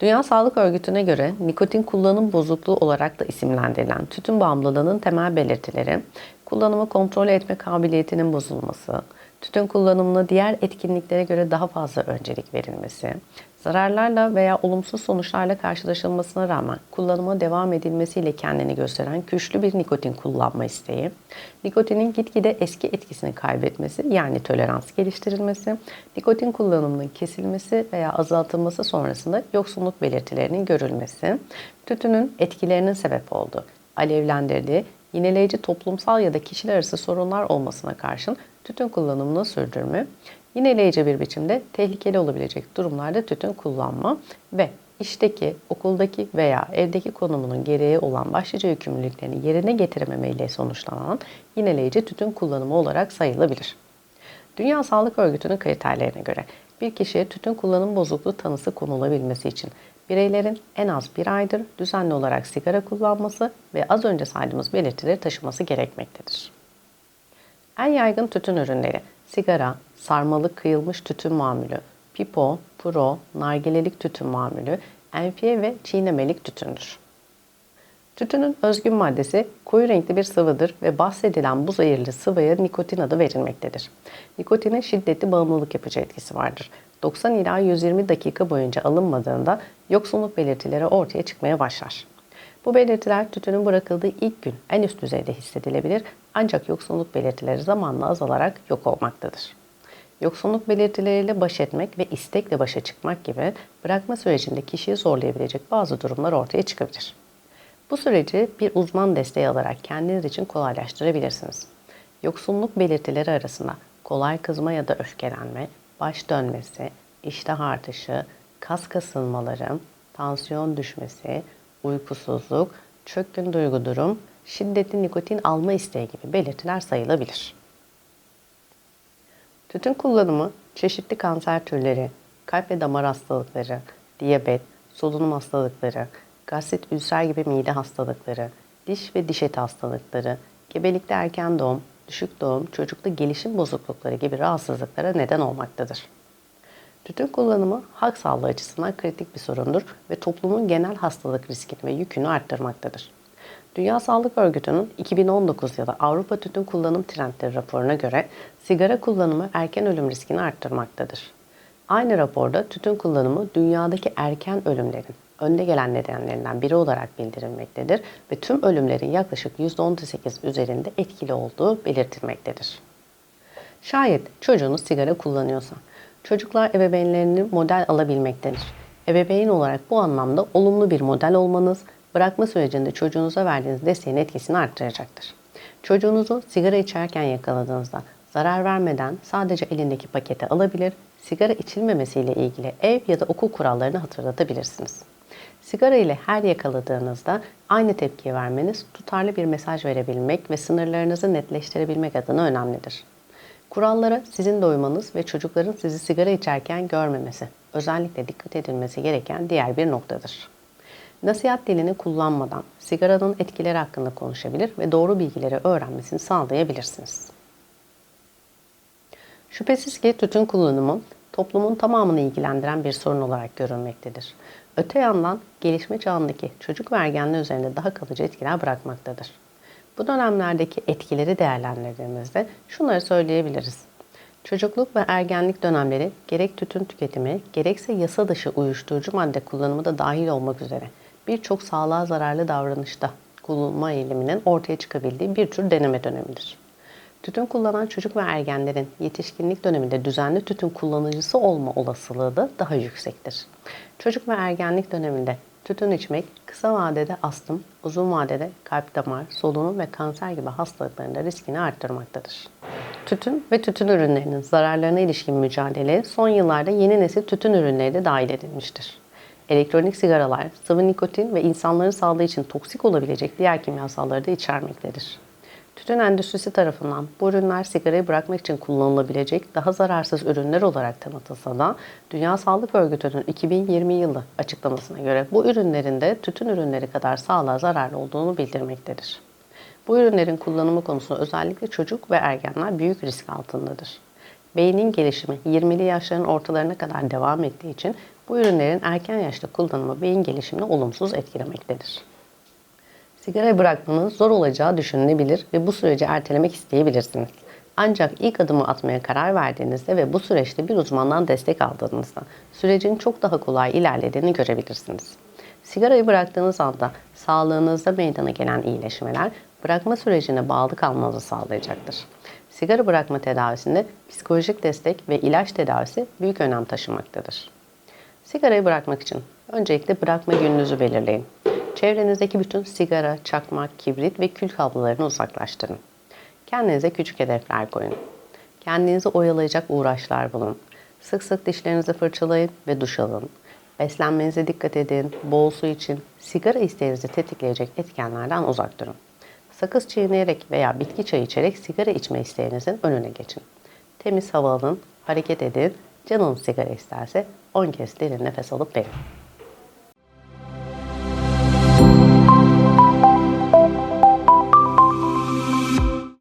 Dünya Sağlık Örgütü'ne göre nikotin kullanım bozukluğu olarak da isimlendirilen tütün bağımlılığının temel belirtileri kullanımı kontrol etme kabiliyetinin bozulması, tütün kullanımına diğer etkinliklere göre daha fazla öncelik verilmesi, zararlarla veya olumsuz sonuçlarla karşılaşılmasına rağmen kullanıma devam edilmesiyle kendini gösteren güçlü bir nikotin kullanma isteği, nikotinin gitgide eski etkisini kaybetmesi yani tolerans geliştirilmesi, nikotin kullanımının kesilmesi veya azaltılması sonrasında yoksunluk belirtilerinin görülmesi, tütünün etkilerinin sebep olduğu, alevlendirdiği, yineleyici toplumsal ya da kişiler arası sorunlar olmasına karşın tütün kullanımını sürdürme, yineleyici bir biçimde tehlikeli olabilecek durumlarda tütün kullanma ve işteki, okuldaki veya evdeki konumunun gereği olan başlıca yükümlülüklerini yerine getirememeyle sonuçlanan yineleyici tütün kullanımı olarak sayılabilir. Dünya Sağlık Örgütü'nün kriterlerine göre bir kişiye tütün kullanım bozukluğu tanısı konulabilmesi için bireylerin en az bir aydır düzenli olarak sigara kullanması ve az önce saydığımız belirtileri taşıması gerekmektedir. En yaygın tütün ürünleri sigara, sarmalı kıyılmış tütün mamülü, pipo, puro, nargilelik tütün mamülü, enfiye ve çiğnemelik tütündür. Tütünün özgün maddesi koyu renkli bir sıvıdır ve bahsedilen bu zehirli sıvıya nikotin adı verilmektedir. Nikotinin şiddetli bağımlılık yapıcı etkisi vardır. 90 ila 120 dakika boyunca alınmadığında yoksunluk belirtileri ortaya çıkmaya başlar. Bu belirtiler tütünün bırakıldığı ilk gün en üst düzeyde hissedilebilir ancak yoksunluk belirtileri zamanla azalarak yok olmaktadır. Yoksunluk belirtileriyle baş etmek ve istekle başa çıkmak gibi bırakma sürecinde kişiyi zorlayabilecek bazı durumlar ortaya çıkabilir. Bu süreci bir uzman desteği alarak kendiniz için kolaylaştırabilirsiniz. Yoksunluk belirtileri arasında kolay kızma ya da öfkelenme, baş dönmesi, iştah artışı, kas kasılmaları, tansiyon düşmesi, uykusuzluk, çökkün duygu durum, şiddetli nikotin alma isteği gibi belirtiler sayılabilir. Tütün kullanımı çeşitli kanser türleri, kalp ve damar hastalıkları, diyabet, solunum hastalıkları, gastrit ülser gibi mide hastalıkları, diş ve diş eti hastalıkları, gebelikte erken doğum, düşük doğum, çocukta gelişim bozuklukları gibi rahatsızlıklara neden olmaktadır. Tütün kullanımı halk sağlığı açısından kritik bir sorundur ve toplumun genel hastalık riskini ve yükünü arttırmaktadır. Dünya Sağlık Örgütü'nün 2019 yılı Avrupa Tütün Kullanım Trendleri raporuna göre sigara kullanımı erken ölüm riskini arttırmaktadır. Aynı raporda tütün kullanımı dünyadaki erken ölümlerin önde gelen nedenlerinden biri olarak bildirilmektedir ve tüm ölümlerin yaklaşık %18 üzerinde etkili olduğu belirtilmektedir. Şayet çocuğunuz sigara kullanıyorsa, çocuklar ebeveynlerini model alabilmektedir. Ebeveyn olarak bu anlamda olumlu bir model olmanız, bırakma sürecinde çocuğunuza verdiğiniz desteğin etkisini arttıracaktır. Çocuğunuzu sigara içerken yakaladığınızda zarar vermeden sadece elindeki paketi alabilir, sigara içilmemesiyle ilgili ev ya da okul kurallarını hatırlatabilirsiniz. Sigara ile her yakaladığınızda aynı tepkiyi vermeniz tutarlı bir mesaj verebilmek ve sınırlarınızı netleştirebilmek adına önemlidir. Kurallara sizin de uymanız ve çocukların sizi sigara içerken görmemesi özellikle dikkat edilmesi gereken diğer bir noktadır. Nasihat dilini kullanmadan sigaranın etkileri hakkında konuşabilir ve doğru bilgileri öğrenmesini sağlayabilirsiniz. Şüphesiz ki tütün kullanımı toplumun tamamını ilgilendiren bir sorun olarak görülmektedir. Öte yandan gelişme çağındaki çocuk ve üzerinde daha kalıcı etkiler bırakmaktadır. Bu dönemlerdeki etkileri değerlendirdiğimizde şunları söyleyebiliriz. Çocukluk ve ergenlik dönemleri gerek tütün tüketimi gerekse yasa dışı uyuşturucu madde kullanımı da dahil olmak üzere birçok sağlığa zararlı davranışta kullanma eğiliminin ortaya çıkabildiği bir tür deneme dönemidir. Tütün kullanan çocuk ve ergenlerin yetişkinlik döneminde düzenli tütün kullanıcısı olma olasılığı da daha yüksektir. Çocuk ve ergenlik döneminde tütün içmek kısa vadede astım, uzun vadede kalp damar, solunum ve kanser gibi hastalıkların da riskini arttırmaktadır. Tütün ve tütün ürünlerinin zararlarına ilişkin mücadele son yıllarda yeni nesil tütün ürünleri de dahil edilmiştir. Elektronik sigaralar, sıvı nikotin ve insanların sağlığı için toksik olabilecek diğer kimyasalları da içermektedir. Tütün endüstrisi tarafından bu ürünler sigarayı bırakmak için kullanılabilecek daha zararsız ürünler olarak tanıtılsa da Dünya Sağlık Örgütü'nün 2020 yılı açıklamasına göre bu ürünlerin de tütün ürünleri kadar sağlığa zararlı olduğunu bildirmektedir. Bu ürünlerin kullanımı konusunda özellikle çocuk ve ergenler büyük risk altındadır. Beynin gelişimi 20'li yaşların ortalarına kadar devam ettiği için Bu ürünlerin erken yaşta kullanımı beyin gelişimini olumsuz etkilemektedir. Sigarayı bırakmanın zor olacağı düşünülebilir ve bu süreci ertelemek isteyebilirsiniz. Ancak ilk adımı atmaya karar verdiğinizde ve bu süreçte bir uzmandan destek aldığınızda sürecin çok daha kolay ilerlediğini görebilirsiniz. Sigarayı bıraktığınız anda sağlığınızda meydana gelen iyileşmeler bırakma sürecine bağlı kalmanızı sağlayacaktır. Sigara bırakma tedavisinde psikolojik destek ve ilaç tedavisi büyük önem taşımaktadır. Sigarayı bırakmak için öncelikle bırakma gününüzü belirleyin. Çevrenizdeki bütün sigara, çakmak, kibrit ve kül kablolarını uzaklaştırın. Kendinize küçük hedefler koyun. Kendinizi oyalayacak uğraşlar bulun. Sık sık dişlerinizi fırçalayın ve duş alın. Beslenmenize dikkat edin, bol su için, sigara isteğinizi tetikleyecek etkenlerden uzak durun. Sakız çiğneyerek veya bitki çayı içerek sigara içme isteğinizin önüne geçin. Temiz hava alın, hareket edin, canınız sigara isterse 10 kez derin nefes alıp verin.